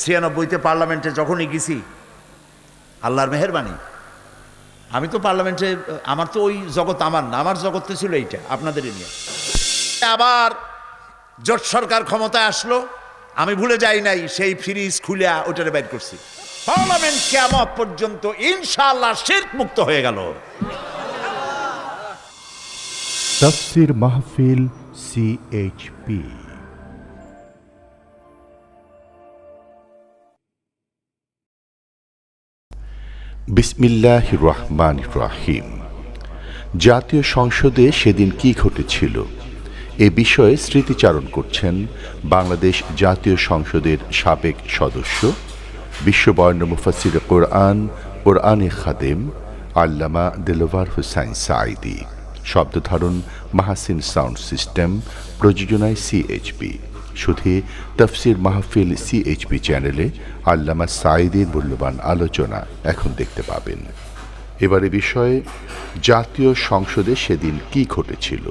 ছিয়ানব্বইতে পার্লামেন্টে যখনই গেছি, আল্লাহর মেহরবানি। আমি তো পার্লামেন্টে, আমার তো ওই জগৎ আমার না, আমার জগৎ তো ছিল এইটা, আপনাদেরই নিয়ে। আবার জোট সরকার ক্ষমতায় আসলো, আমি ভুলে যাই নাই, সেই ফ্রিজ খুলে ওটারে বের করছি। পার্লামেন্ট কেমন পর্যন্ত ইনশাআল্লাহ শির্ক মুক্ত হয়ে গেল। তফসির মাহফিল সিএইচপি বিসমিল্লাহ রহমান রাহিম। জাতীয় সংসদে সেদিন কি ঘটেছিল? এ বিষয়ে স্মৃতিচারণ করছেন বাংলাদেশ জাতীয় সংসদের সাবেক সদস্য, বিশ্ববর্ণ মুফাসির কোরআন, কোরআনে খাদেম, আল্লামা দেলোভার হুসাইন সাইদি শব্দধারণ মাহাসিন সাউন্ড সিস্টেম, প্রযোজনায় সিএইচপি। শুধু তফসির মাহফিল সিএইচপি চ্যানেলে আল্লামা সাইদের মূল্যবান আলোচনা এখন দেখতে পাবেন। এবারে বিষয়ে, জাতীয় সংসদে সেদিন কি ঘটেছিল?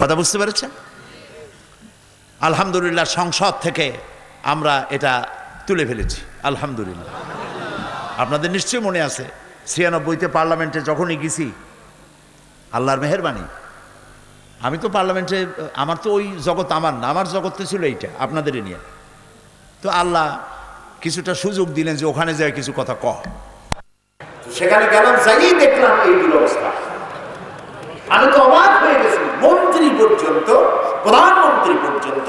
কথা বুঝতে পেরেছেন? আলহামদুলিল্লাহ, সংসদ থেকে আমরা এটা তুলে ফেলেছি। আলহামদুলিল্লাহ। আপনাদের নিশ্চয়ই মনে আছে, ছিয়ানব্বইতে পার্লামেন্টে যখনই গেছি, আল্লাহর মেহরবানি আমি তো পার্লামেন্টে, আমার তো ওই জগৎ আমার না, আমার জগৎ তো ছিল এইটা, আপনাদেরই নিয়ে। তো আল্লাহ কিছুটা সুযোগ দিলেন যে ওখানে যায় কিছু কথা কহ সেখানে গেলাম যাই দেখলাম এই দুরবস্থা। আমি তো অবাক হয়ে গেছি, মন্ত্রী পর্যন্ত, প্রধানমন্ত্রী পর্যন্ত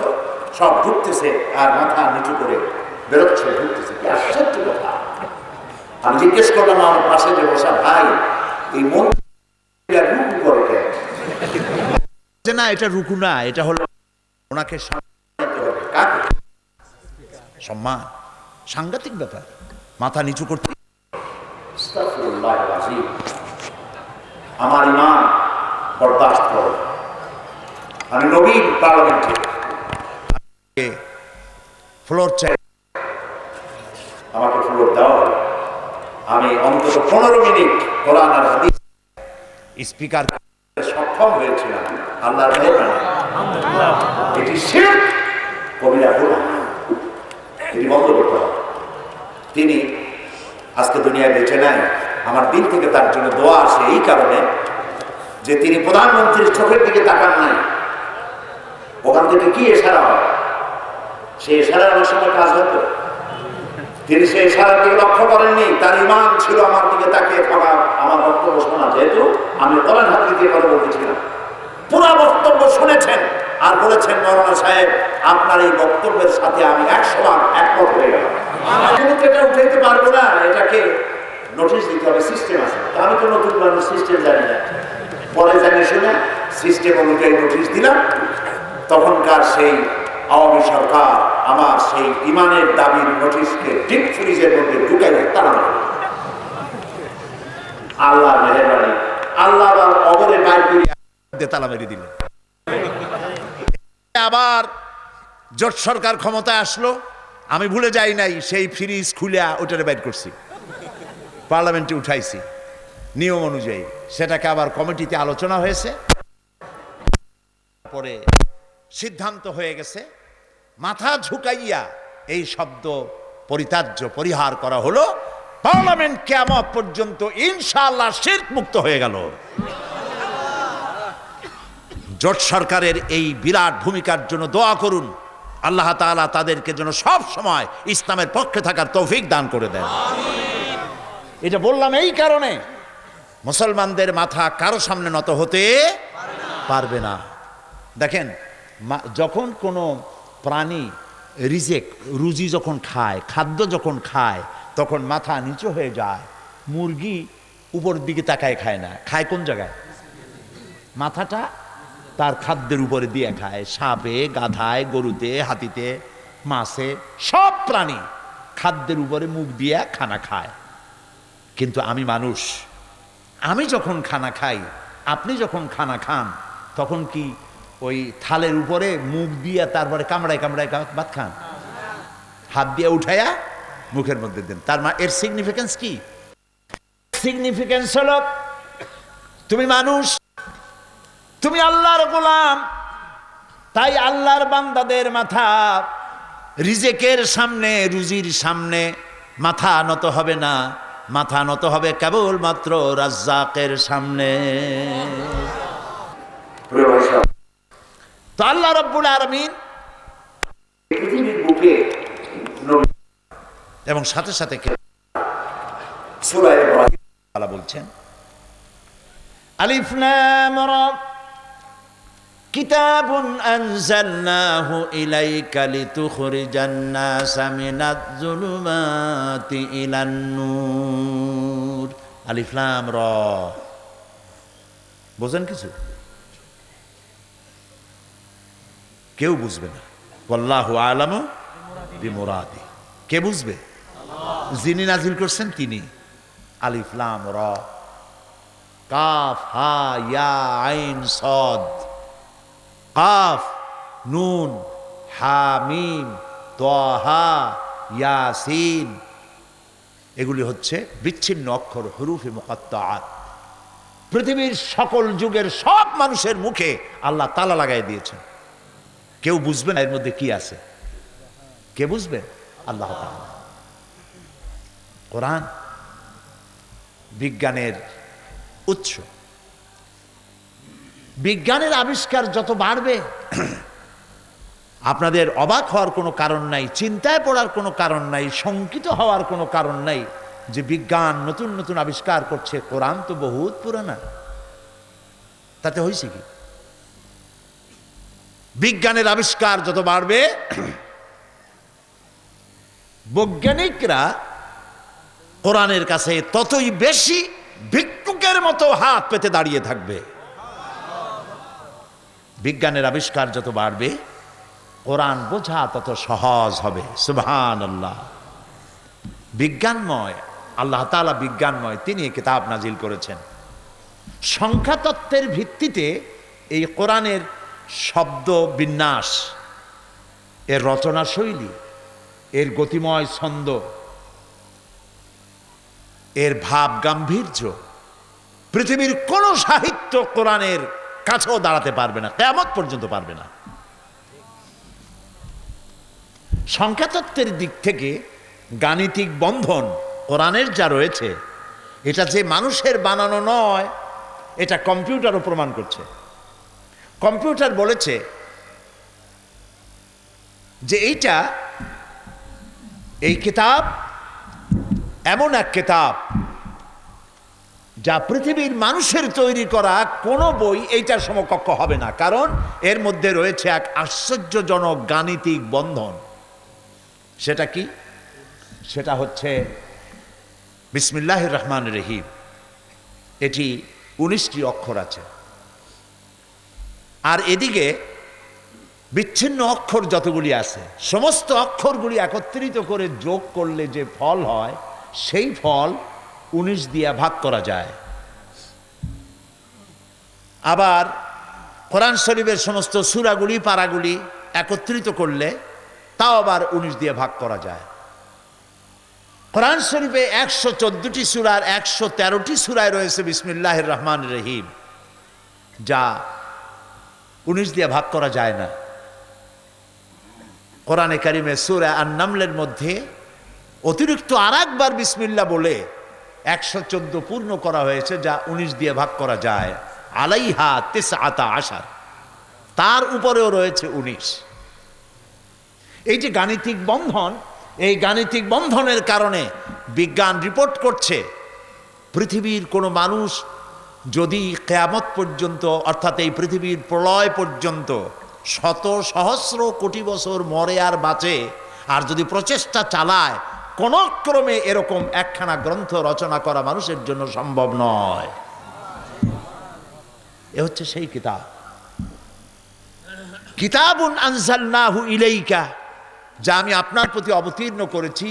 সব ঢুকতেছে আর মাথা নিচু করে বেরোচ্ছে ঢুকতেছে আশ্চর্য কথা। আমি জিজ্ঞেস করলাম, আমার পাশে যে বসা ভাই, এই মন্ত্রী রুকু করে কেন? যে না এটা রুকু না এটা হলো ওনাকে সম্মান। সাংঘাতিক ব্যাপার। মাথা নিচু করতে আমার ইমান বরদাস্ত করো। আমি নবীন পার্লামেন্টে ফ্লোর চাই। আমাকে ফ্লোর হলো আমি অন্তত পনেরো মিনিট কোরআন আর হাদিস স্পিকার সক্ষম হয়েছিলাম। আল্লাহর এটি শিরক কবিরা গুনাহ এটি বন্ধ করতে তিনি আজকে দুনিয়ায় বেঁচে নাই। আমার দিন থেকে তার জন্য দোয়া আসে এই কারণে যে তিনি প্রধানমন্ত্রীর চোখের দিকে তাকান নাই। ওখান থেকে কি এশারা হয়? সে এশারা অনেক সময় কাজ হতো। তিনি সেই দিকে লক্ষ্য করেননি। তার ইমান ছিল আমার দিকে তাকিয়ে থাকা আমার বক্তব্য শোনা, যেহেতু আমি কোরআন হাতি দিয়ে কথা বলতেছিলাম। পুরো বক্তব্য শুনেছেন আর বলেছেন, মৌলানা সাহেব, আপনার এই বক্তব্যের সাথে আমি একশো বার একমত হয়ে গেলাম। এটা উঠাইতে পারব না, এটাকে নোটিশ দিতে হবে সিস্টেম আছে। আমি তো নতুন মানুষ সিস্টেম জানি না। পরে শুনে সিস্টেম অনুযায়ী নোটিশ দিলাম। তখনকার সেই আওয়ামী সরকার আমার সেই ইমানের দাবির নোটিশকে ডিপ ফ্রিজের মধ্যে ঢুকাই তারা আল্লাহ মেহরবানি আল্লাহ অবরে বাইর করিয়া দিয়ে তালা মেরে দিল আবার জোট সরকার ক্ষমতায় আসলো, আমি ভুলে যাই নাই, সেই ফ্রিজ খুলে ওটারে বের করছি। পার্লামেন্টে উঠাইছি, নিয়ম অনুযায়ী। সেটাকে আবার কমিটিতে আলোচনা হয়েছে। পরে সিদ্ধান্ত হয়ে গেছে, মাথা ঝুঁকাইয়া এই শব্দ পরিত্যাজ্য পরিহার করা হলো। পার্লামেন্ট কেমন পর্যন্ত ইনশাআল্লাহ শির্ক মুক্ত হয়ে গেল। জোট সরকারের এই বিরাট ভূমিকার জন্য দোয়া করুন। আল্লাহ তাআলা তাদেরকে যেন সব সময় ইসলামের পক্ষে থাকার তৌফিক দান করে দেন। এটা বললাম এই কারণে। মুসলমানদের মাথা কারও সামনে নত হতে পারবে না। দেখেন যখন কোনো প্রাণী রিজেক রুজি যখন খায় খাদ্য যখন খায় তখন মাথা নিচু হয়ে যায় মুরগি উপর দিকে তাকায় খায় না। খায় কোন জায়গায়? মাথাটা তার খাদ্যের উপরে দিয়ে খায়, সাপে, গাধায়, গরুতে, হাতিতে, মাছে, সব প্রাণী খাদ্যের উপরে মুখ দিয়ে খানা খায়। কিন্তু আমি মানুষ, আমি যখন খানা খাই, আপনি যখন খানা খান, তখন কি ওই থালের উপরে মুখ দিয়ে তারপরে কামড়ায় কামড়ায় ভাত খান? হাত দিয়ে উঠাইয়া মুখের মধ্যে দেন। তার মা, এর সিগনিফিকেন্স কি? সিগনিফিকেন্স হলো, তুমি মানুষ তুমি আল্লাহর গোলাম। তাই আল্লাহর বান্দাদের মাথা রিজেকের সামনে রুজির সামনে মাথা নত হবে না। মাথা নত হবে কেবলমাত্র রাজ্জাকের সামনে। তো আল্লাহ রব্বুল নবী এবং সাথে সাথে বলছেন আলিফ রা কিতাবুন আনজালনাহু ইলাইকা লিতুখরিজান নাসা মিনাজ যুলুমাতি ইলান নূর। আলিফ লাম, রা। বোঝেন কিছু? কেউ বুঝবে না। আল্লাহু আলামু বিমুরাদি। কে বুঝবে? যিনি নাজিল করছেন তিনি। আলিফ লাম, র। কাফ, হা, ইয়া, আইন, সদ। কাফ, নুন হা মিম তোহা, ইয়াসিন। এগুলি হচ্ছে বিচ্ছিন্ন অক্ষর, হরুফে মুকাত্তাআত পৃথিবীর সকল যুগের সব মানুষের মুখে আল্লাহ তালা লাগাই দিয়েছেন। কেউ বুঝবে না এর মধ্যে কি আছে? কে বুঝবে? আল্লাহ কোরআন বিজ্ঞানের উৎস। বিজ্ঞানের আবিষ্কার যত বাড়বে, আপনাদের অবাক হওয়ার কোনো কারণ নাই, চিন্তায় পড়ার কোনো কারণ নাই, শঙ্কিত হওয়ার কোনো কারণ নাই যে বিজ্ঞান নতুন নতুন আবিষ্কার করছে। কোরআন তো বহুত পুরানা। তাতে হয়েছে কি? বিজ্ঞানের আবিষ্কার যত বাড়বে, বৈজ্ঞানিকরা কোরআনের কাছে ততই বেশি ভিক্ষুকের মতো হাত পেতে দাঁড়িয়ে থাকবে। বিজ্ঞানের আবিষ্কার যত বাড়বে, কোরআন বোঝা তত সহজ হবে। সুবহান আল্লাহ বিজ্ঞানময়, আল্লাহ তাআলা বিজ্ঞানময়, তিনি কিতাব নাজিল করেছেন। সংখ্যাতত্ত্বের ভিত্তিতে এই কোরআনের শব্দ বিন্যাস, এর রচনা শৈলী, এর গতিময় ছন্দ, এর ভাব গাম্ভীর্য, পৃথিবীর কোন সাহিত্য কোরআনের কাছেও দাঁড়াতে পারবে না কেমত পর্যন্ত পারবে না। সংখ্যাতত্ত্বের দিক থেকে গাণিতিক বন্ধন কোরআনের যা রয়েছে, এটা যে মানুষের বানানো নয়, এটা কম্পিউটারও প্রমাণ করছে। কম্পিউটার বলেছে যে এইটা, এই কিতাব এমন এক কিতাব যা পৃথিবীর মানুষের তৈরি করা কোনো বই এইটার সমকক্ষ হবে না। কারণ এর মধ্যে রয়েছে এক আশ্চর্যজনক গাণিতিক বন্ধন। সেটা কি? সেটা হচ্ছে বিসমিল্লাহ রহমান রহিম। এটি উনিশটি অক্ষর আছে। আর এদিকে বিচ্ছিন্ন অক্ষর যতগুলি আছে, সমস্ত অক্ষরগুলি একত্রিত করে যোগ করলে যে ফল হয়, সেই ফল উনিশ দিয়া ভাগ করা যায়। আবার কোরআন শরীফের সমস্ত সুরাগুলি, পারাগুলি একত্রিত করলে তাও আবার উনিশ দিয়ে ভাগ করা যায়। কোরআন শরীফে একশো চোদ্দটি সুরার একশো তেরোটি সুরায় রয়েছে বিসমিল্লাহ রহমান রহিম, যা উনিশ দিয়ে ভাগ করা যায় না। কোরআনে কারিমে সুরা আর নামলের মধ্যে অতিরিক্ত আর একবার বিসমিল্লা বলে একশো চোদ্দ পূর্ণ করা হয়েছে, যা উনিশ দিয়ে ভাগ করা যায়। আলাইহা তেস আতা আসার তার উপরেও রয়েছে উনিশ। এই যে গাণিতিক বন্ধন, এই গাণিতিক বন্ধনের কারণে বিজ্ঞান রিপোর্ট করছে, পৃথিবীর কোনো মানুষ যদি কেয়ামত পর্যন্ত, অর্থাৎ এই পৃথিবীর প্রলয় পর্যন্ত শত সহস্র কোটি বছর মরে আর বাঁচে, আর যদি প্রচেষ্টা চালায় কোন ক্রমে এরকম একখানা গ্রন্থ রচনা করা মানুষের জন্য সম্ভব নয়। এ হচ্ছে সেই কিতাব। কিতাবুন আনজালনাহু ইলাইকা, যা আমি আপনার প্রতি অবতীর্ণ করেছি।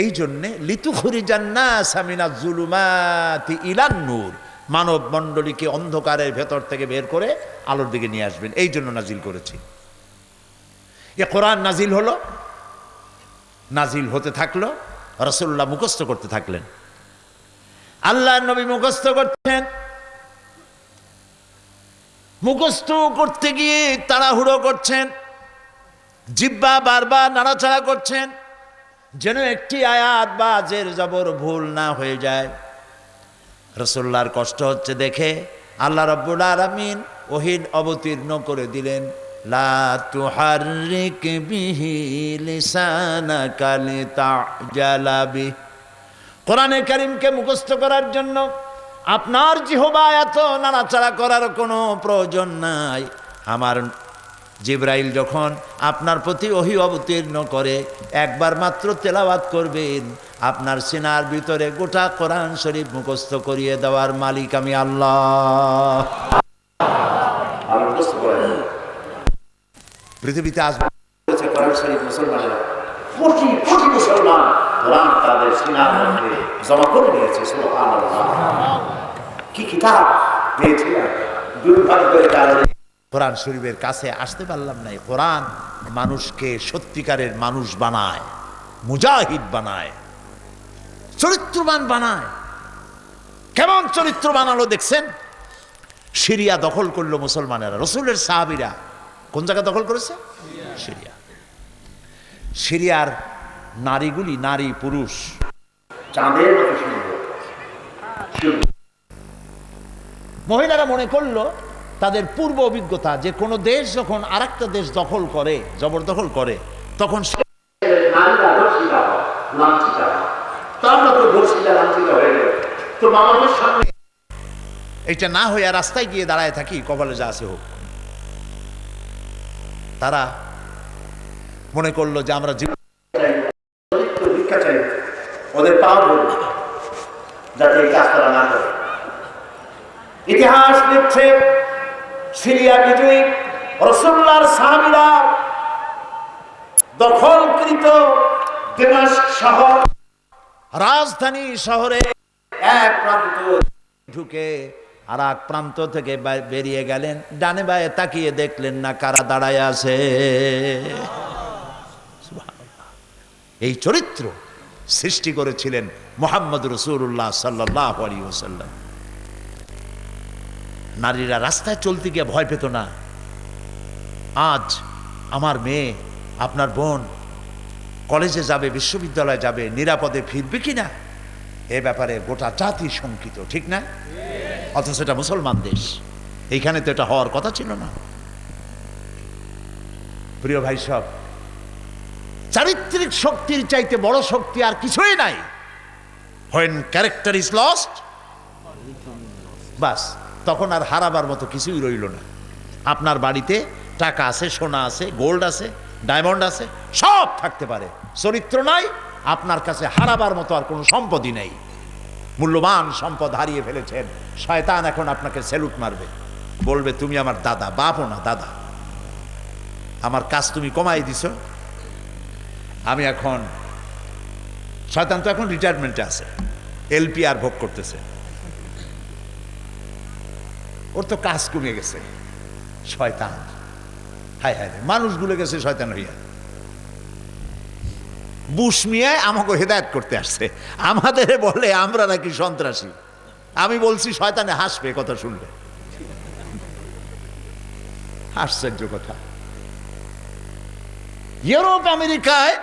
এই জন্যে লিতুখুরি জান্না সামিনা জুলুমাতি ইলান নূর, মানব মণ্ডলীকে অন্ধকারের ভেতর থেকে বের করে আলোর দিকে নিয়ে আসবেন। এই জন্য নাজিল করেছি। এ কোরআন নাজিল হলো নাজিল হতে থাকল রসুল্লাহ মুখস্থ করতে থাকলেন। আল্লাহ নবী মুখস্থ করছেন মুখস্থ করতে গিয়ে তাড়াহুড়ো করছেন, জিব্বা বারবার নাড়াচাড়া করছেন, যেন একটি আয়াত বা জের জবর ভুল না হয়ে যায়। রসোল্লার কষ্ট হচ্ছে দেখে আল্লাহ রব্বুল আলমিন ওহিদ অবতীর্ণ করে দিলেন। লিসানাকা লিতাজালা বিহি। কোরআনে মুখস্থ করার জন্য আপনার জিহবা এত নাড়াচাড়া করার কোনো প্রয়োজন নাই। আমার জিব্রাইল যখন আপনার প্রতি ওহি অবতীর্ণ করে, একবার মাত্র তেলাওয়াত করবেন, আপনার সিনার ভিতরে গোটা কোরআন শরীফ মুখস্থ করিয়ে দেওয়ার মালিক আমি আল্লাহ আমরা বুঝতে পারি পৃথিবীতে আসবে কোরআন শরীফের কাছে আসতে পারলাম না কোরআন মানুষকে সত্যিকারের মানুষ বানায়, মুজাহিদ বানায়, চরিত্রবান বানায়। কেমন চরিত্র বানালো দেখছেন? সিরিয়া দখল করল মুসলমানেরা, রসুলের সাহাবিরা। কোন জায়গা দখল করেছে? সিরিয়া। সিরিয়ার নারীগুলি নারী, পুরুষ। মহিলারা মনে করল তাদের পূর্ব অভিজ্ঞতা, যে কোনো দেশ যখন আরেকটা দেশ দখল করে, জবরদখল করে, তখন এটা না হয়ে রাস্তায় গিয়ে দাঁড়ায় থাকি, কপালে যা আছে হোক। তারা মনে করল যে আমরা জীবন ওদের পাও ধরবো যাতে এই কাজ তারা না করে। ইতিহাস লিখছে সিরিয়া বিজয়ী রসুল্লার সাহাবিরা দখলকৃত শহর রাজধানী শহরে এক প্রান্ত ঢুকে আর এক প্রান্ত থেকে বেরিয়ে গেলেন। ডানে বায়ে তাকিয়ে দেখলেন না কারা দাঁড়ায় আছে। এই চরিত্র সৃষ্টি করেছিলেন মোহাম্মদ রসুল্লাহ সাল্লাহ আলী ওসাল্লাম নারীরা রাস্তায় চলতে গিয়ে ভয় পেত না। আজ আমার মেয়ে, আপনার বোন কলেজে যাবে, বিশ্ববিদ্যালয়ে যাবে, নিরাপদে ফিরবে কি না এ ব্যাপারে গোটা জাতি শঙ্কিত, ঠিক না? অথচ এটা মুসলমান দেশ। এইখানে তো এটা হওয়ার কথা ছিল না। প্রিয় ভাই সব, চারিত্রিক শক্তির চাইতে বড় শক্তি আর কিছুই নাই। হোয়েন ক্যারেক্টার ইজ লস্ট বাস, তখন আর হারাবার মতো কিছুই রইল না। আপনার বাড়িতে টাকা আছে, সোনা আছে গোল্ড আছে ডায়মন্ড আছে, সব থাকতে পারে। চরিত্র নাই, আপনার কাছে হারাবার মতো আর কোনো সম্পদই নেই। মূল্যবান সম্পদ হারিয়ে ফেলেছেন। শয়তান এখন আপনাকে স্যালুট মারবে। বলবে, তুমি আমার দাদা, বাপও না, দাদা। আমার কাজ তুমি কমাই দিছ। আমি এখন, শয়তান তো এখন রিটায়ারমেন্টে আছে। এলপি আর ভোগ করতেছে। ওর তো কাজ কমে গেছে। শয়তান। হায় হায় মানুষগুলো গেছে শয়তান হইয়া। বুশ মিয়ায় আমাকে হেদায়ত করতে আসছে। আমাদের বলে আমরা নাকি সন্ত্রাসী। আমি বলছি, শয়তানে হাসবে কথা শুনলে আশ্চর্য কথা। ইউরোপ, আমেরিকায়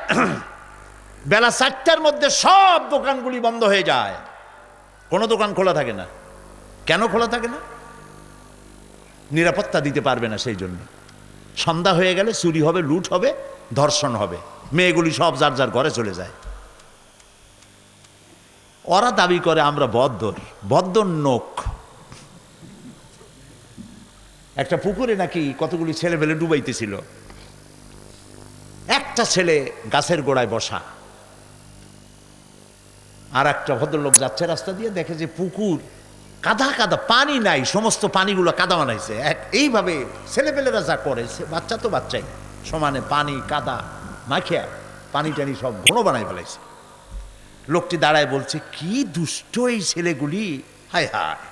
বেলা চারটার মধ্যে সব দোকানগুলি বন্ধ হয়ে যায়। কোনো দোকান খোলা থাকে না। কেন খোলা থাকে না? নিরাপত্তা দিতে পারবে না সেই জন্য। সন্ধ্যা হয়ে গেলে চুরি হবে, লুট হবে, ধর্ষণ হবে। মেয়েগুলি সব যার যার ঘরে চলে যায়। ওরা দাবি করে আমরা বদ্ধর বদ্ধর নোক একটা পুকুরে নাকি কতগুলি ছেলে মেলে ডুবাইতেছিল। একটা ছেলে গাছের গোড়ায় বসা। আর একটা ভদ্রলোক যাচ্ছে রাস্তা দিয়ে, দেখে যে পুকুর কাদা কাদা, পানি নাই, সমস্ত পানিগুলো কাদা বানাইছে। এক, এইভাবে ছেলেপেলেরা যা করেছে বাচ্চা তো বাচ্চাই সমানে পানি, কাদা। মাখিয়া পানি টানি সব ঘন বানাই ফেলাইছে। লোকটি দাঁড়ায় বলছে, কি দুষ্ট এই ছেলেগুলি? হায় হায়।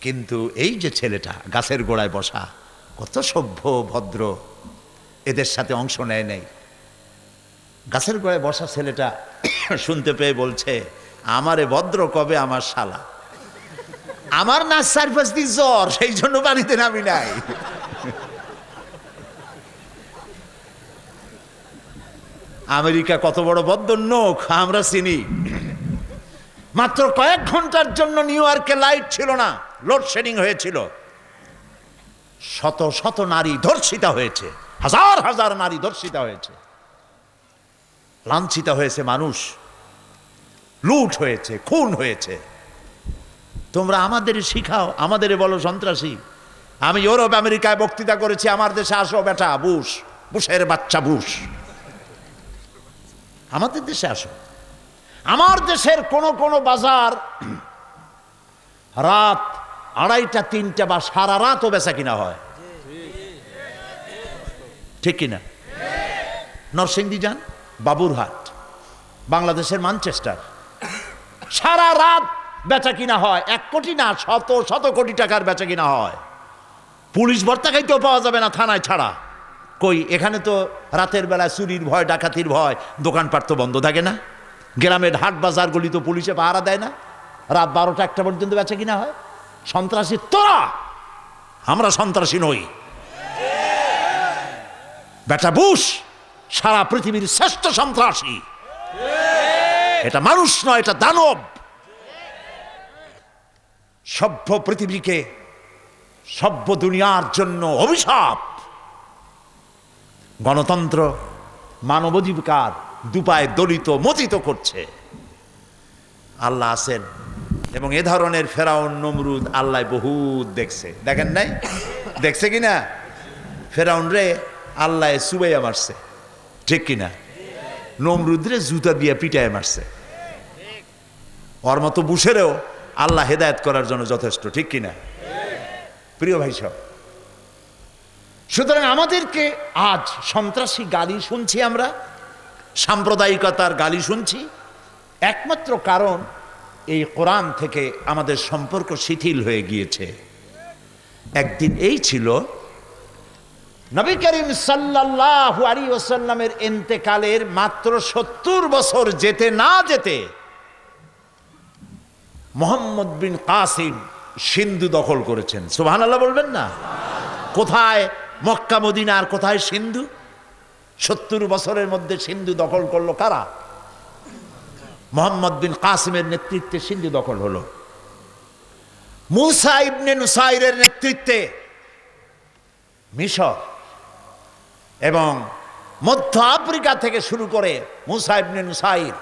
কিন্তু এই যে ছেলেটা গাছের গোড়ায় বসা, কত সভ্য, ভদ্র, এদের সাথে অংশ নেয় নেই। গাছের গোড়ায় বসা ছেলেটা শুনতে পেয়ে বলছে, আমারে ভদ্র কবে আমার শালা? আমার না চারপাশ দিয়ে জ্বর, সেই জন্য বাড়িতে নামি নাই। আমেরিকা কত বড় বদ্ধ নোখ আমরা চিনি। মাত্র কয়েক ঘণ্টার জন্য নিউ ইয়র্কে লাইট ছিল না লোডশেডিং হয়েছিল। শত শত নারী ধর্ষিতা হয়েছে, হাজার হাজার নারী ধর্ষিতা হয়েছে। লাঞ্ছিত হয়েছে মানুষ, লুট হয়েছে, খুন হয়েছে। তোমরা আমাদের শিখাও, আমাদের বলো সন্ত্রাসী। আমি ইউরোপ, আমেরিকায় বক্তৃতা করেছি, আমার দেশে আসো বেটা, বুশ, বুশের বাচ্চা বুশ। আমাদের দেশে আসো আমার দেশের কোন কোন বাজার রাত আড়াইটা, তিনটা বা সারা রাতও বেচা কিনা হয়। ঠিক কিনা? নরসিংদী যান, বাবুরহাট, বাংলাদেশের মানচেস্টার সারা রাত বেচা কিনা হয়। এক কোটি না, শত শত কোটি টাকার বেচা কিনা হয়। পুলিশ ভর্তা খাইতেও পাওয়া যাবে না থানায় ছাড়া। কই, এখানে তো রাতের বেলায় চুরির ভয়, ডাকাতির ভয়, দোকানপাট তো বন্ধ থাকে না। গ্রামের হাট বাজারগুলি তো পুলিশে পাহারা দেয় না। রাত বারোটা একটা পর্যন্ত বেচা কিনা হয়। সন্ত্রাসী তোরা! আমরা সন্ত্রাসী নই। বেটা বুশ সারা পৃথিবীর শ্রেষ্ঠ সন্ত্রাসী। এটা মানুষ নয়, এটা দানব। সভ্য পৃথিবীকে সভ্য দুনিয়ার জন্য অভিশাপ। গণতন্ত্র মানবাধিকার দুপায়ে দলিত, মতিত করছে। আল্লাহ আছেন এবং এ ধরনের ফেরাউন, নমরুদ আল্লাহ বহুত দেখছে। দেখেন নাই? দেখছে কিনা ফেরাউন রে আল্লাহ সুবাইয়া মারছে। ঠিক কিনা নমরুদ রে জুতা দিয়ে পিটায় মারছে। ওর মতো বুসেরেও আল্লাহ হেদায়ত করার জন্য যথেষ্ট। ঠিক কিনা প্রিয় ভাই সব সুতরাং আমাদেরকে আজ সন্ত্রাসী গালি শুনছি আমরা, সাম্প্রদায়িকতার গালি শুনছি। একমাত্র কারণ এই কোরআন থেকে আমাদের সম্পর্ক শিথিল হয়ে গিয়েছে। একদিন এই ছিল নবী করিম সাল্লাল্লাহু আলী ওসাল্লামের এন্তেকালের মাত্র সত্তর বছর যেতে না যেতে মোহাম্মদ বিন কাসিম সিন্ধু দখল করেছেন। সুবহান আল্লাহ বলবেন না? কোথায় মক্কা, মদিনা আর কোথায় সিন্ধু? সত্তর বছরের মধ্যে সিন্ধু দখল করল কারা? মোহাম্মদ বিন কাসিমের নেতৃত্বে সিন্ধু দখল হলো। মুসা নুসাইরের নেতৃত্বে মিশর এবং মধ্য আফ্রিকা থেকে শুরু করে মুসা ইবনে নুসাইর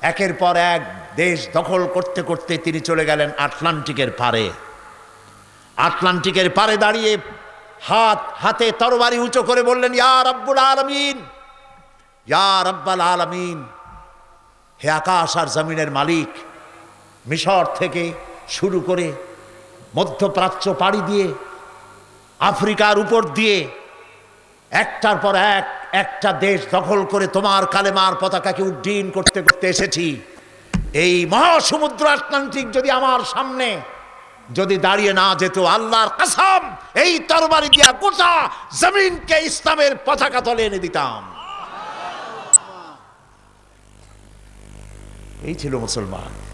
একের পর এক দেশ দখল করতে করতে তিনি চলে গেলেন আটলান্টিকের পারে। আটলান্টিকের পারে দাঁড়িয়ে হাত, হাতে তরবারি উঁচু করে বললেন, ইয়া রব্বুল আলমিন, ইয়া রব্বাল আলমিন, হে আকাশ আর জমিনের মালিক, মিশর থেকে শুরু করে মধ্যপ্রাচ্য পাড়ি দিয়ে, আফ্রিকার উপর দিয়ে, একটার পর এক, একটা দেশ দখল করে তোমার কালেমার পতাকাকে উড্ডীন করতে করতে এসেছি। এই মহাসমুদ্র আটলান্টিক যদি আমার সামনে যদি দাঁড়িয়ে না যেত আল্লাহর কাসাম, এই তরবারি দিয়া গোটা জমিনকে ইসলামের পতাকা তলে এনে দিতাম। এই ছিল মুসলমান।